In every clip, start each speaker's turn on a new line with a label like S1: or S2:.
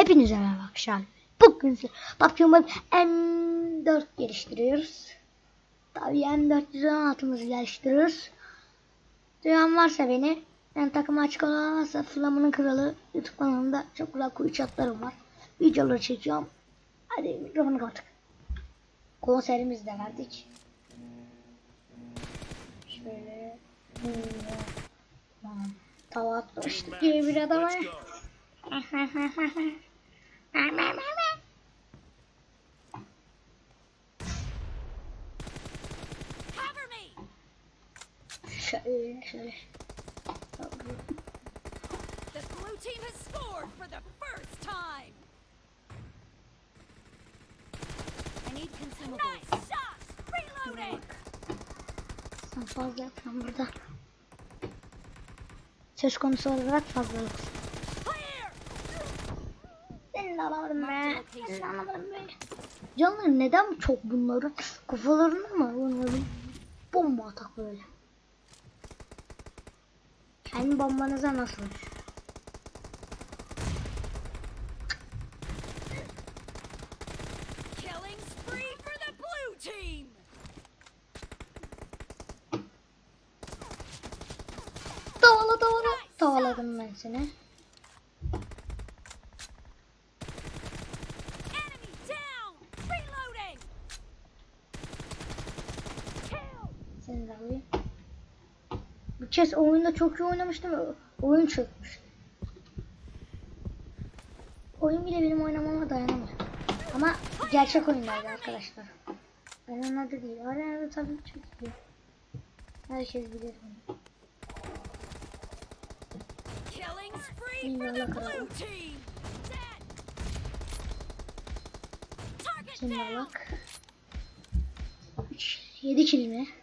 S1: Hepinize merhaba arkadaşlar. Bugün size PUBG Mobile M4 geliştiriyoruz. Tabii M416'mızı geliştiriyoruz. Duyan varsa beni, ben takıma açık olan varsa Flamin'in Kralı YouTube kanalımda çok güzel kuyu chatlarım var. Videoları çekiyorum. Hadi mikrofonu kapat. Konserimizi de verdik. Şöyle. Hmm. Tava atmıştık diye bir adama.
S2: Cover me!
S1: Şöyle şöyle.
S2: The blue team has scored for the first time! I need consumables. Nice shot! Reloading!
S1: Sen fazla tam burada. Söz konusu olarak fazlalık. De alamadım be. Senin de alamadım be. Canları neden çok bunların kafalarına mı bunların bomba atak böyle. Kendi bombanıza nasıl?
S2: Killing spree for the blue team!
S1: Davala davala. Tavaladım ben seni.
S2: Enemy down! Reloading! Kill!
S1: Alayım. Bir kez oyunda çok iyi oynamıştım. Oyun çökmüş. Oyun bile benim oynamama dayanamıyor. Ama gerçek oyundaydı arkadaşlar. Arenada değil. Arenada tabii çok iyi. Herkes bilir bunu.
S2: Spree
S1: Yine
S2: for the
S1: Allah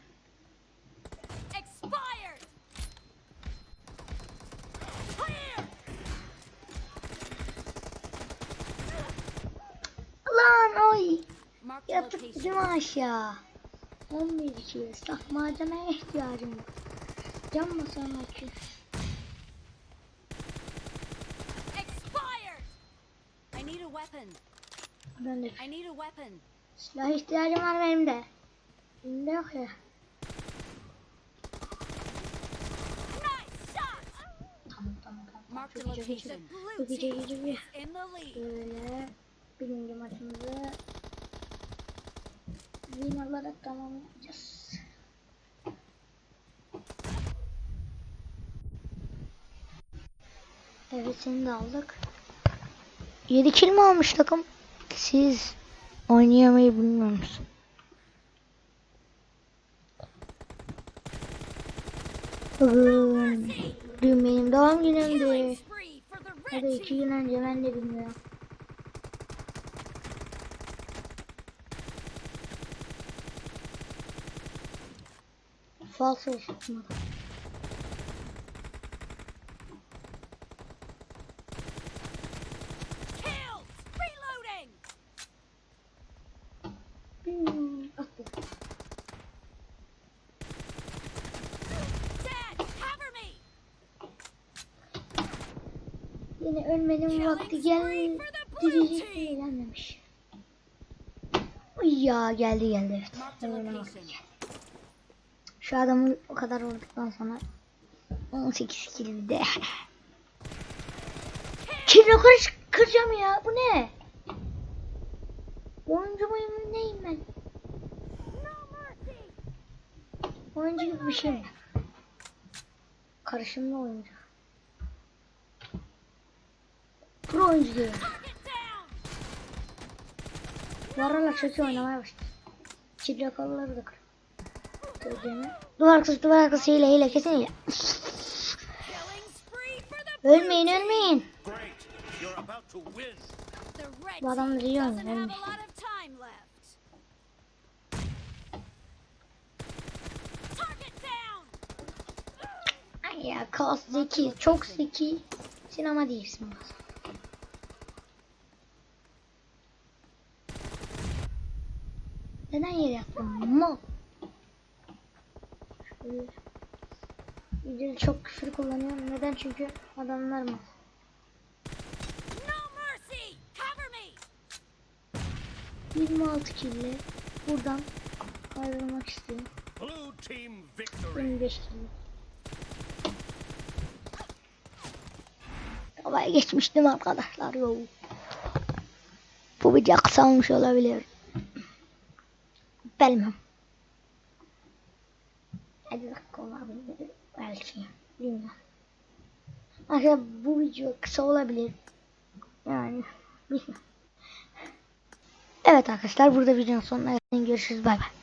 S1: Yatıp bizim aşağı. 11 kill. Saf malzemeye ihtiyacım var. Can basarım açıyor.
S2: Expired! I need a weapon.
S1: Ben de
S2: I need a weapon.
S1: silah ihtiyacım var benim de. Benim de yok ya. Çok iyi çok iyi. Çok iyi. Böyle birinci maçımızı win alarak tamamlayacağız. Evet seni de aldık. 7 kill mi almış takım? Siz oynayamayı bilmiyor musun? Bugün benim doğum günümdü. Ya iki gün önce ben de bilmiyorum. Falso.
S2: Killed! Reloading!
S1: Hmm! Yine ölmenin vakti geldi. Diyecek mi. Uy ya geldi geldi evet.
S2: Location.
S1: geldi. Şu adamı o kadar vurduktan sonra 18 kill de. Kill rekoru kıracağım ya bu ne? Oyuncu muyum neyim ben? Oyuncu gibi bir şey mi? Karışımlı oyuncu. Pro oyuncu! Bu aralar çok oynamaya başladı. Çift yakalları da kır. Gördüğünü. Duvar arkası duvar arkası hile hile kesin hile. Ölmeyin ölmeyin. Bu adamlar
S2: team
S1: iyi
S2: doesn't
S1: oynuyor,
S2: have a
S1: ölmüş.
S2: lot of time left. Target down!
S1: Ay ya kas zeki çok zeki. Sinema değilsin bak. Neden yere yattın? Mal. Videoda çok küfür kullanıyorum. Neden? Çünkü adamlar mı?
S2: No mercy!
S1: 26 kille buradan ayrılmak istiyorum.
S3: Blue team victory.
S1: 25 kille. Havaya geçmiştim arkadaşlar. Yo. Bu video kısa olmuş olabilir. Bilmem. 50 dakika olabilir belki. Bilmem. Arkadaşlar bu video kısa olabilir. Yani bilmem. Evet arkadaşlar burada videonun sonuna. Görüşürüz bay bay.